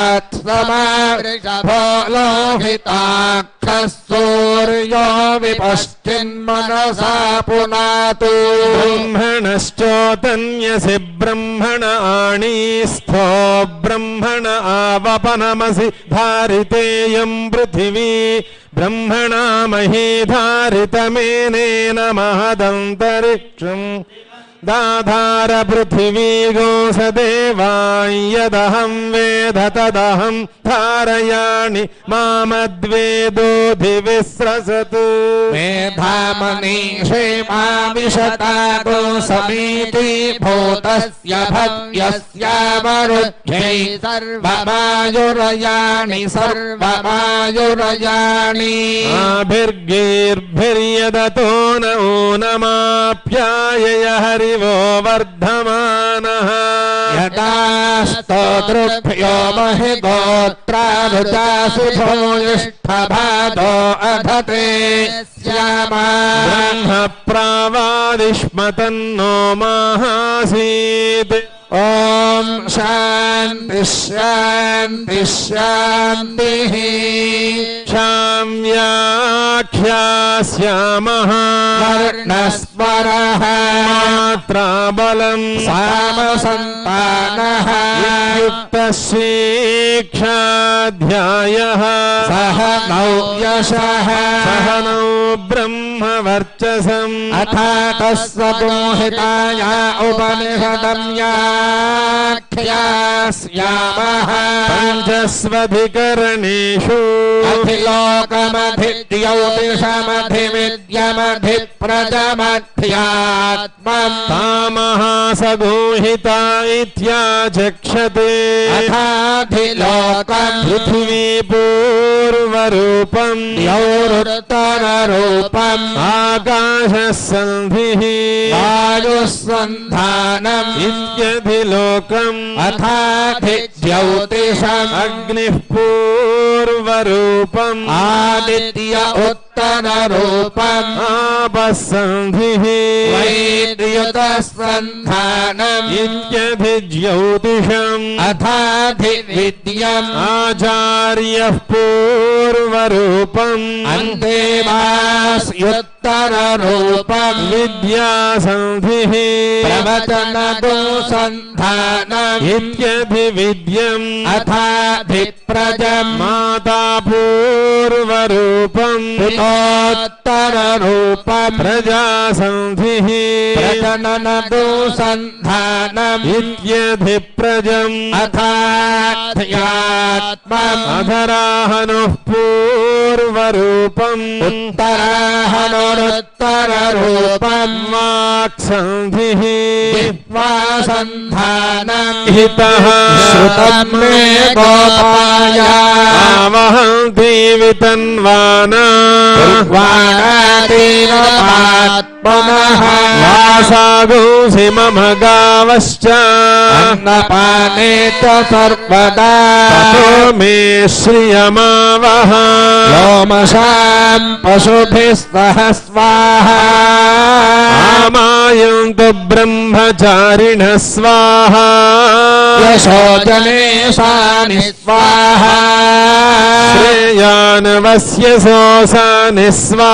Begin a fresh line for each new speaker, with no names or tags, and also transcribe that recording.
समावृषभो लोहिताक्षः सूर्यो विपश्चिन्मनसा पुनातु।
ब्रह्मणश्चोतन्यसि ब्रह्मण आणीस्थो ब्रह्मण आवपनमसि धारितेयम् पृथिवी। ब्रह्मणा मही धारितमेनेन महदन्तरिक्षम्। दाधार पृथिवी गोसदेवाय यदहं वेद तदहं धारयाणि मामद्वेदोऽधिविस्रसतु।
मेधामनीषे गो समीति भूतस्य भव्यस्यावरुध्यै सर्वमायुरयाणि सर्वमायुरयाणि।
आभिर्गीर्भिर्यदतो न ऊनमाप्यायय हरिवो वर्धमानः।
यदा स्तोतृभ्यो महि गोत्रानुजासु भूयिष्ठभादो अधते। स्यामा
ब्रह्म प्रावादिष्मतन्नो माहासीत्।
ॐ शान्ति शान्ति शान्तिः।
क्षाम्याख्यास्यामः
वर्णस्वरः
मात्राबलम्।
सामसन्तानः।
युक्तशीक्षाध्यायः
सह नौ यशः
सहनौ ब्रह्मवर्चसम्।
अथा तस्वदोहिताया उपनिषदं याख्यास्यामः
पञ्चस्वधिकरणेषु।
अधिलोकमधिद्यौतिषमधिप्रजमध्यात्मम्
तामः सगोहिता इत्याचक्षते
अथाधिलोकम्।
पृथिवी पूर्वरूपम्
द्यौरुत्तररूपम्
आकाशः सन्धिः
वायुसन्धानम्।
इत्यधिलोकम्
अथाधिज्यौतिषम्
अग्निः पूर्वरूपम्
आदित्य उत्तररूपम्
आपसन्धिः
वैद्युतसन्धानम्
इत्यधिज्योतिषम्
अथाधिविद्यम्
आचार्यः सर्वरूपम्।
अन्ते
मास्युत्तररूपम्
विद्या
सन्धिः
वचन दो सन्धानिव्यभिद्यम् अथाभि
माता पूर्वरूपम्।
उत्तररूप
प्रजासन्धिः
न
दो
सन्धान
भिद्यभिप्रजम् अथाहनुः पूर्वरूपम्
उत्तराहनुरुत्तररूपम्
वाक्सन्धिः
विद्वासन्धानम्
हितः।
श्रुतम् मे गोपाय।
आवहन्ति वितन्वाना मम
अन्नपाने च सर्वदा।
ततो मे श्रियमावह
व्योमशाम् पशुभिः सह स्वाहा
आमायन्तु ब्रह्मचारिणः स्वाहा
यशोजने सानि स्वाहा
श्रेयानवस्य सोऽसानि स्वाहा